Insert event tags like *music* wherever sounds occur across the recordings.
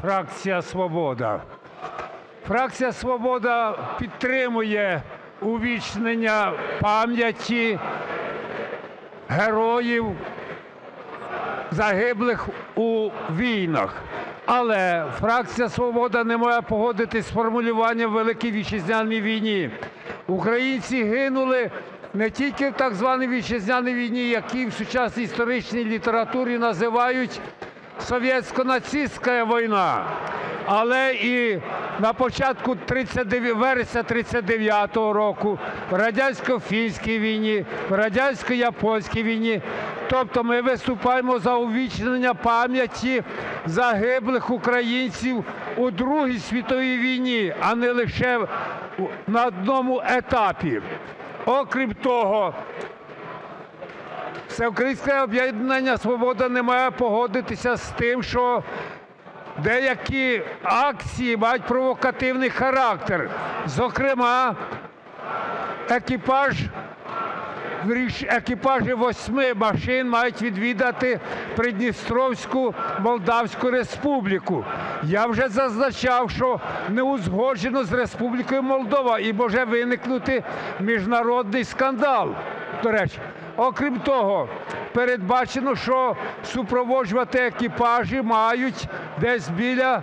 фракція Свобода. Фракція Свобода підтримує увічнення пам'яті героїв, загиблих у війнах. Але фракція Свобода не може погодитись з формулюванням Великій Вітчизняній війні. Українці гинули не тільки в так званій Вітчизняній війні, які в сучасній історичній літературі називають совєтсько-нацистська війна, але і на початку 39 вересня 39-го року, в радянсько-фінській війні, в радянсько-японській війні. Тобто ми виступаємо за увічнення пам'яті загиблих українців у Другій світовій війні, а не лише на одному етапі. Окрім того, Всеукраїнське об'єднання «Свобода» не має погодитися з тим, що деякі акції мають провокативний характер. Зокрема, екіпаж, екіпажі восьми машин мають відвідати Придністровську Молдавську Республіку. Я вже зазначав, що не узгоджено з Республікою Молдова і може виникнути міжнародний скандал. До речі, окрім того, передбачено, що супроводжувати екіпажі мають десь біля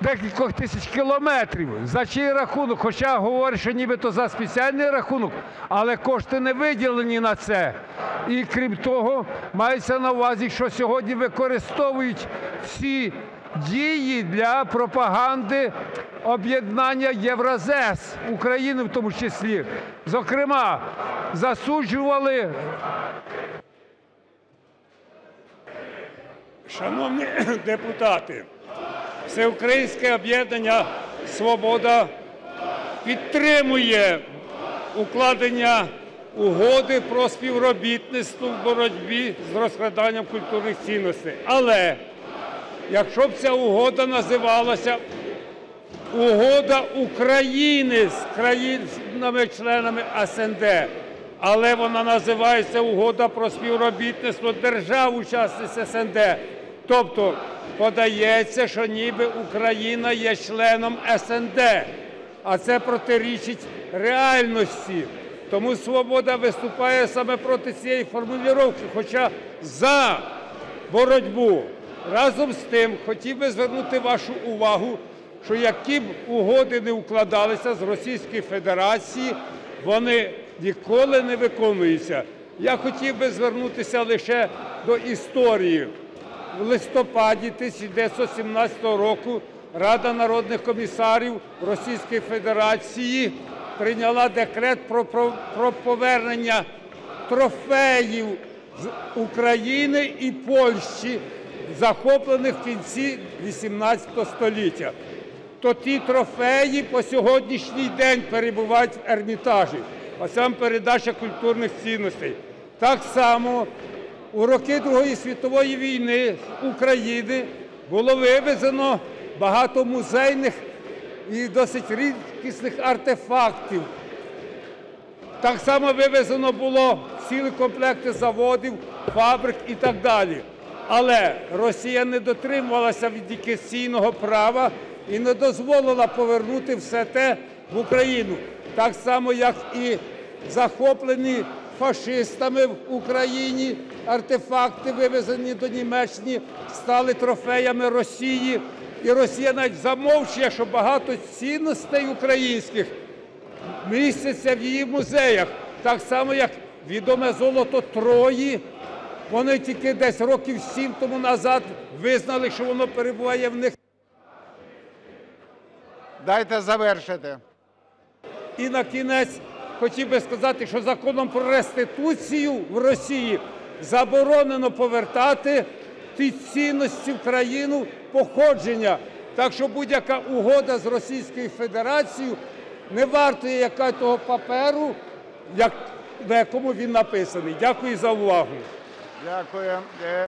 декількох тисяч кілометрів. За чий рахунок? Хоча говорять, що нібито за спеціальний рахунок, але кошти не виділені на це. І крім того, мається на увазі, що сьогодні використовують всі дії для пропаганди об'єднання Євразес, України в тому числі. Зокрема, засуджували Шановні *clears throat* депутати, Всеукраїнське об'єднання Свобода підтримує укладення угоди про співробітництво в боротьбі з розкраданням культурних цінностей. Але якщо б ця угода називалася Угода України з країнами-членами СНД, але вона називається Угода про співробітництво держав-учасниць СНД. Тобто подається, що ніби Україна є членом СНД, а це протирічить реальності. Тому «Свобода» виступає саме проти цієї формулювання, хоча за боротьбу. Разом з тим хотів би звернути вашу увагу, що які б угоди не укладалися з Російською Федерацією, вони ніколи не виконуються. Я хотів би звернутися лише до історії. В листопаді 1917 року Рада народних комісарів Російської Федерації прийняла декрет про, про, про повернення трофеїв з України і Польщі, захоплених в кінці 18 століття. То ті трофеї по сьогоднішній день перебувають в Ермітажі. А сам передача культурних цінностей. Так само у роки Другої світової війни з України було вивезено багато музейних і досить рідкісних артефактів. Так само вивезено було цілі комплекти заводів, фабрик і так далі. Але Росія не дотримувалася відікаційного права і не дозволила повернути все те в Україну. Так само, як і захоплені фашистами в Україні артефакти, вивезені до Німеччини, стали трофеями Росії. І Росія навіть замовчує, що багато цінностей українських містяться в її музеях. Так само, як відоме золото Трої. Вони тільки десь років сім тому назад визнали, що воно перебуває в них. Дайте завершити. І на кінець хотів би сказати, що законом про реституцію в Росії заборонено повертати ті цінності в країну походження. Так що будь-яка угода з Російською Федерацією не вартує яка того паперу, як, на якому він написаний. Дякую за увагу. Дякую. Е,